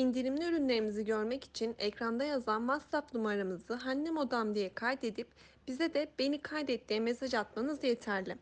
İndirimli ürünlerimizi görmek için ekranda yazan WhatsApp numaramızı "Annem odam" diye kaydedip bize de "Beni kaydet" diye mesaj atmanız yeterli.